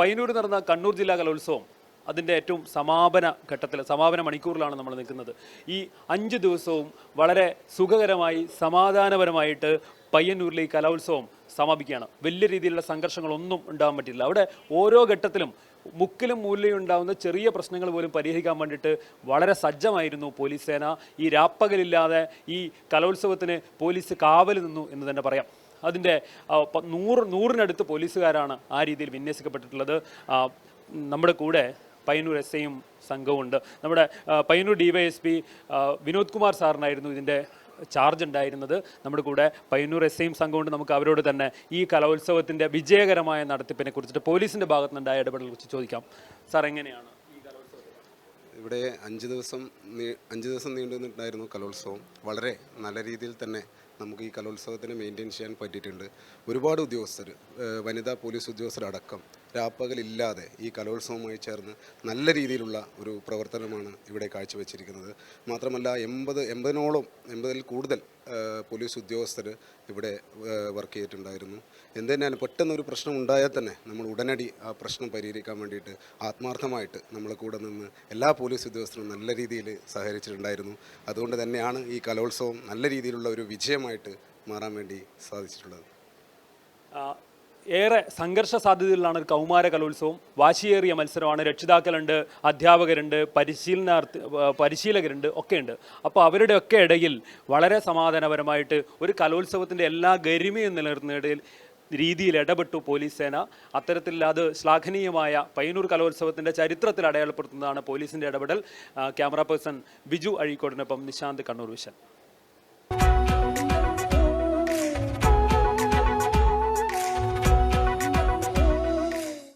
പയ്യന്നൂർ നടന്ന കണ്ണൂർ ജില്ലാ കലോത്സവം അതിന്റെ ഏറ്റവും സമാപന ഘട്ടത്തിൽ സമാപന മണിക്കൂറിലാണ് നമ്മൾ നിൽക്കുന്നത്. ഈ അഞ്ച് ദിവസവും വളരെ സുഖകരമായി സമാധാനപരമായിട്ട് പയ്യന്നൂരിലെ ഈ കലോത്സവം സമാപിക്കുകയാണ്. വലിയ രീതിയിലുള്ള സംഘർഷങ്ങളൊന്നും ഉണ്ടാകാൻ പറ്റില്ല. അവിടെ ഓരോ ഘട്ടത്തിലും മുക്കിലും മൂലയും ഉണ്ടാകുന്ന ചെറിയ പ്രശ്നങ്ങൾ പോലും പരിഹരിക്കാൻ വേണ്ടിയിട്ട് വളരെ സജ്ജമായിരുന്നു പോലീസ് സേന. ഈ രാപ്പകലില്ലാതെ ഈ കലോത്സവത്തിന് പോലീസ് കാവൽ നിന്നു എന്ന് തന്നെ പറയാം. അതിന്റെ നൂറ് നൂറിനടുത്ത് പോലീസുകാരാണ് ആ രീതിയിൽ വിന്യസിക്കപ്പെട്ടിട്ടുള്ളത്. നമ്മുടെ കൂടെ പയ്യന്നൂർ എസ് ഐയും സംഘവുമുണ്ട് നമ്മുടെ പയ്യന്നൂർ ഡിവൈഎസ്പി വിനോദ് കുമാർ സാറിനായിരുന്നു ഇതിന്റെ ചാർജ് ഉണ്ടായിരുന്നത്. നമ്മുടെ കൂടെ പയ്യന്നൂർ എസ് ഐയും സംഘമുണ്ട് നമുക്ക് അവരോട് തന്നെ ഈ കലോത്സവത്തിന്റെ വിജയകരമായ നടത്തിപ്പിനെ കുറിച്ചിട്ട് പോലീസിന്റെ ഭാഗത്തുനിന്നുണ്ടായ ഇടപെടലിനെ കുറിച്ച് ചോദിക്കാം. സാർ എങ്ങനെയാണ്? ഇവിടെ അഞ്ച് ദിവസം അഞ്ച് ദിവസം നീണ്ടു നിന്നിട്ടുണ്ടായിരുന്നു കലോത്സവം. വളരെ നല്ല രീതിയിൽ തന്നെ നമുക്ക് ഈ കലോത്സവത്തിനെ മെയിന്റെയിൻ ചെയ്യാൻ പറ്റിയിട്ടുണ്ട്. ഒരുപാട് ഉദ്യോഗസ്ഥർ വനിതാ പോലീസ് ഉദ്യോഗസ്ഥരടക്കം രാപ്പകലില്ലാതെ ഈ കലോത്സവവുമായി ചേർന്ന് നല്ല രീതിയിലുള്ള ഒരു പ്രവർത്തനമാണ് ഇവിടെ കാഴ്ചവെച്ചിരിക്കുന്നത്. മാത്രമല്ല എൺപത് എൺപതിനോളം എൺപതിൽ കൂടുതൽ പോലീസ് ഉദ്യോഗസ്ഥർ ഇവിടെ വർക്ക് ചെയ്തിട്ടുണ്ടായിരുന്നു. എന്തുതന്നെയാണ് പെട്ടെന്നൊരു പ്രശ്നം ഉണ്ടായാൽ തന്നെ നമ്മൾ ഉടനടി ആ പ്രശ്നം പരിഹരിക്കാൻ വേണ്ടിയിട്ട് ആത്മാർത്ഥമായിട്ട് നമ്മളെ കൂടെ നിന്ന് എല്ലാ പോലീസ് ഉദ്യോഗസ്ഥരും നല്ല രീതിയിൽ സഹകരിച്ചിട്ടുണ്ടായിരുന്നു. അതുകൊണ്ട് തന്നെയാണ് ഈ കലോത്സവം നല്ല രീതിയിലുള്ള ഒരു വിജയമായിട്ട് മാറാൻ വേണ്ടി സാധിച്ചിട്ടുള്ളത്. ഏറെ സംഘർഷ സാധ്യതയിലാണ് ഒരു കൗമാര കലോത്സവം. വാശിയേറിയ മത്സരമാണ്. രക്ഷിതാക്കളുണ്ട് അധ്യാപകരുണ്ട് പരിശീലനാർത്ഥി പരിശീലകരുണ്ട് ഒക്കെയുണ്ട്. അപ്പോൾ അവരുടെയൊക്കെ ഇടയിൽ വളരെ സമാധാനപരമായിട്ട് ഒരു കലോത്സവത്തിന്റെ എല്ലാ ഗരിമയും നിലനിർത്തുന്നതിൽ രീതിയിൽ ഇടപെട്ടു പോലീസ് സേന. അത്തരത്തിൽ അത് ശ്ലാഘനീയമായ പയ്യന്നൂർ കലോത്സവത്തിന്റെ ചരിത്രത്തിൽ അടയാളപ്പെടുത്തുന്നതാണ് പോലീസിന്റെ ഇടപെടൽ. ക്യാമറ പേഴ്സൺ ബിജു അഴീക്കോടിനൊപ്പം നിശാന്ത് കണ്ണൂർ വിഷൻ.